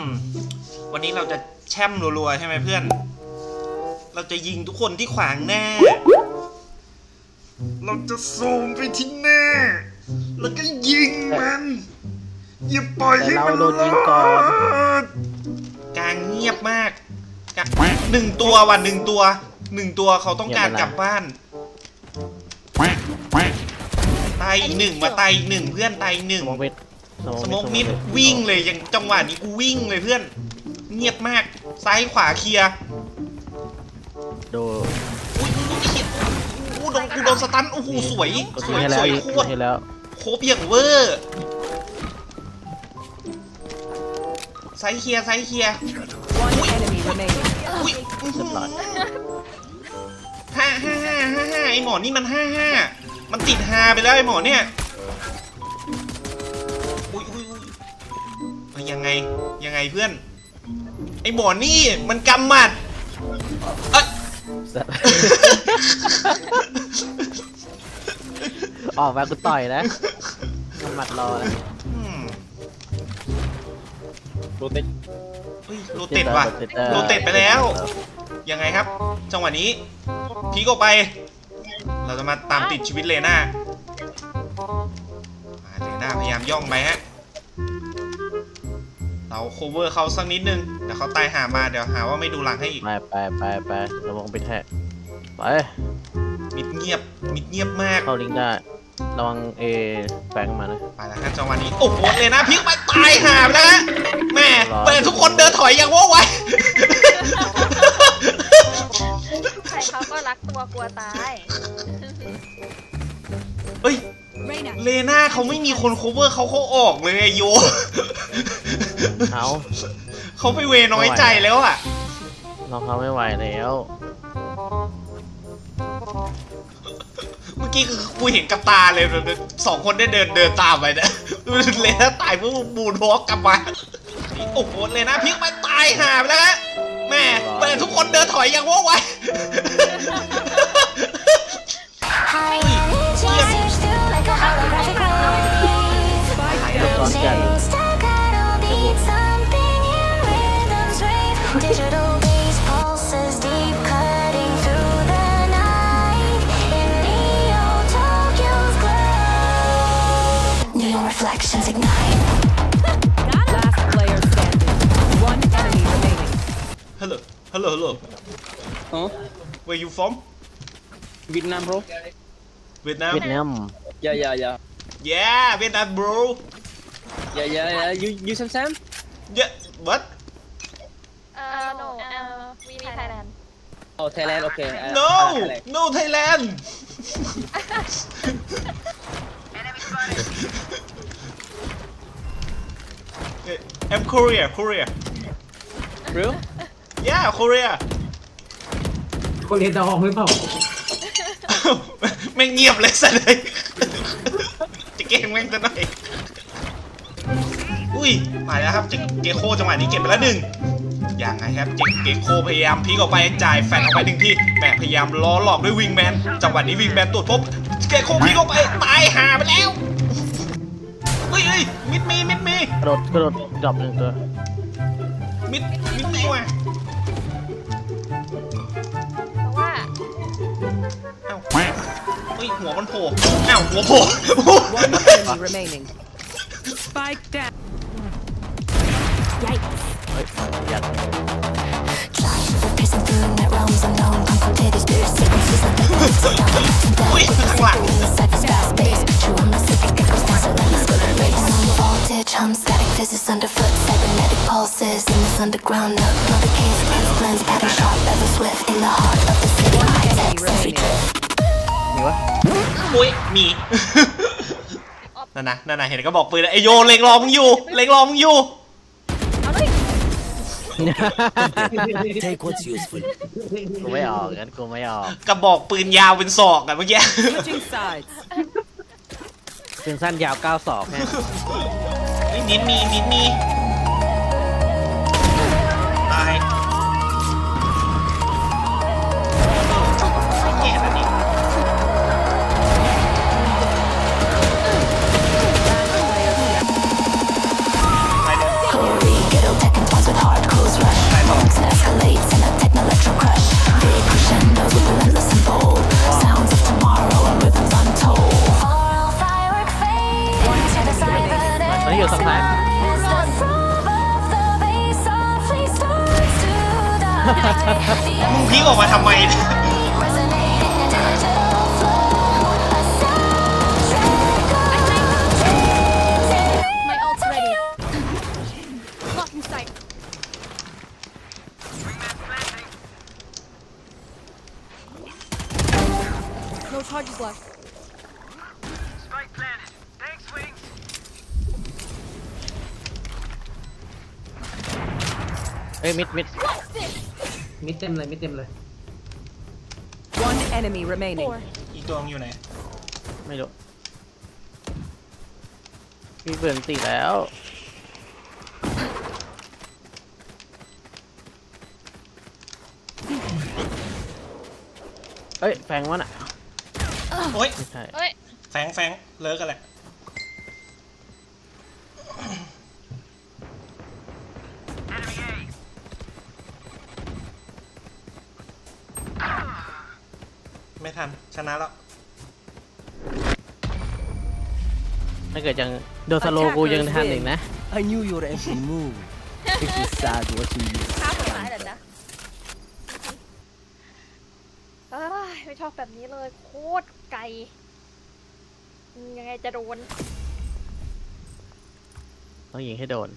มวันนี้เราจะแช่มรัวๆใช่ไหมเพื่อน เราจะยิงทุกคนที่ขวางหน้า เราจะซูมไปที่หน้า แล้วก็ยิงมัน อย่าปล่อยให้มันแต่เราโดนยิงก่อนรอดกลางเงียบมากกะหนึ่งตัวว่ะหนึ่งตัวหนึ่งตัวเขาต้องการกลับบ้านตายอีกหนึ่งมาตายอีกหนึ่งเพื่อนตายอีกหนึ่ง สมองมิดสโมกมิดวิ่งเลยยังจังหวะนี้กูวิ่งเลยเพื่อน เงียบมากซ้ายขวาเคลียร์ดูอุ้ยอุ้ยอุ้ยอู้โดนกูโดนสตันโอ้โหสวยกดสทิ้วงยให้แล้สววยอีกโคกตดรให้แล้วโคบอย่างเวอร์ซ้ายเคลียร์ซ้ายเคลียร์ One enemy remaining. อุ้ยอื้อหืเรียบร้อยอห้าห้าห้าห้าห้าไอหมอนี่มันห้าห้ามันติดฮาไปแล้วไอหมอเนี่ยอุ้ย ยยังไงยังไงเพื่อน ไอหมอนี่มันกำหมัดเอ้ยสัตว์ออกมากูต่อยนะมันหมัดรอแล้วอืมโรเต็เฮ้ยโรเต็ดว่ะโรเต็ดไปแล้ว ยังไงครับ จังหวะนี้พีกออกไป เราจะมาตามติดชีวิตเลน่ามาเลน่าพยายามย่องไปฮะ เราโคเวอร์เขาสักนิดนึงเดี๋ยวเขาตายหามาเดี๋ยวหาว่าไม่ดูหลังให้อีกไปไปไปไประวังไปแทะไปมิดเงียบมิดเงียบมากเข้าลิงก์ได้ระวังเอแฝงมานะไปแล้วฮะจังหวะนี้โอ้โหเลน่าพลิกไปตายหาไปแล้วฮะแม่เปิดทุกคนเดินถอยอย่างว่องไวใครเขาก็รักตัวกลัวตายเฮ้ยเลน่าเขาไม่มีคนโคเวอร์เขาเขาออกเลยไอโย เอาเขาไปเวน้อยใจแล้วอะเราเขาไม่ไหวแล้ว เมื่อกี้คือกูเห็นกับตาเลยแบบสองคนได้เดินเดินตามไปนะเลน่าตายเพื่อบูนวอล์กกลับมาโอ้โหเลน่าพลิกไปตายหาไปแล้วฮะแม่เปิดทุกคนเดินถอยอย่างว่องไว Last player standing. One enemy remaining. ฮัลโหลฮัลโหลฮัลโหล Huh? where you from Vietnam, bro? เวียดนามเวียดนาม Yeah, yeah, yeah. yeah เวียดนาม bro Yeah, yeah, yeah. You, you Sam Sam? yeah what เออ no เออวีไทยแลนด์ Oh, Thailand. Okay. I- I- no Thailand. no Thailand I'm Korea Korea Real? yeah Korea คนเรียนจะออกหรือเปล่าแม่งเงียบเลยสัตว์เลยจะเก่งแม่งจะหน่อยอุ้ยมาแล้วครับเจเกโคจังหวะนี้เก็บไปแล้วหนึ่งยังไงครับเจเกโคพยายามพลิกออกไปจ่ายแฟนออกไปหนึ่งทีแหมพยายามล้อหลอกด้วยวิงแมนจังหวะนี้วิงแมนตรวจพบเกโคพลิกออกไปตายหาไปแล้วเฮ้ ยเฮ้ยมิดมีมิดมีกระโดดกระโดดดรอปหนึ่งตัวมิดมิดมีว่ะเพราะว่าเอ้าเฮ้ยหัวมันโผล่อ้าวหัวโผล่ One enemy remaining. Spike down. เฮ้ยยัด Giants are piercing through net realms unknown. Unquoted spirit sequences like the lights of dawn. อุ้ยข้างหลัง Cypher's the voltage, hum static physics underfoot. Cybernetic pulses in this underground nook. Know the case blends, blends, pattern sharp, ever swift. In the heart of the city, high tech, sensory drift. มีวะอุ้ยมี นั่นนะนั่นนะเห็นก็บอกปืนแล้วไอโยเล็งรอมึงอยู่ เล็งรอมึงอยู่เอาด้วยกูไม่ออกงั้นกูไม่ออกกระบอกปืนยาวเป็นศอกอะเมื่อกี้ Switching sides. เป็นสั้นยาว9ศอกแค่เฮ้ยนิด มึงพีกออกมาทำไมเนี่ย My ult's ready. Blocking sight. No charges left. Spike planted. Thanks, Wings. เอ้ยมิดมิด มิดเต็มเลยมิดเต็มเลย One enemy remaining. Four. อีกตัวมึงอยู่ไหน ไม่รู้พี่เบื่อตีแล้ว เอ้ย แฟงวะน่ะโอ๊ยไม่ใช่เอ้ย แฟงแฟงเลิกกันแหละ ไม่ทัน ชนะแล้ว ถ้าเกิดยังโดนสโลว์กูยังทันอีกนะ I knew your every move. This is sad watching you. ข้ามหายเหรอจ๊ะเอ้ยไม่ชอบแบบนี้เลยโคตรไกลยังไงจะโดนต้องยิงให้โดน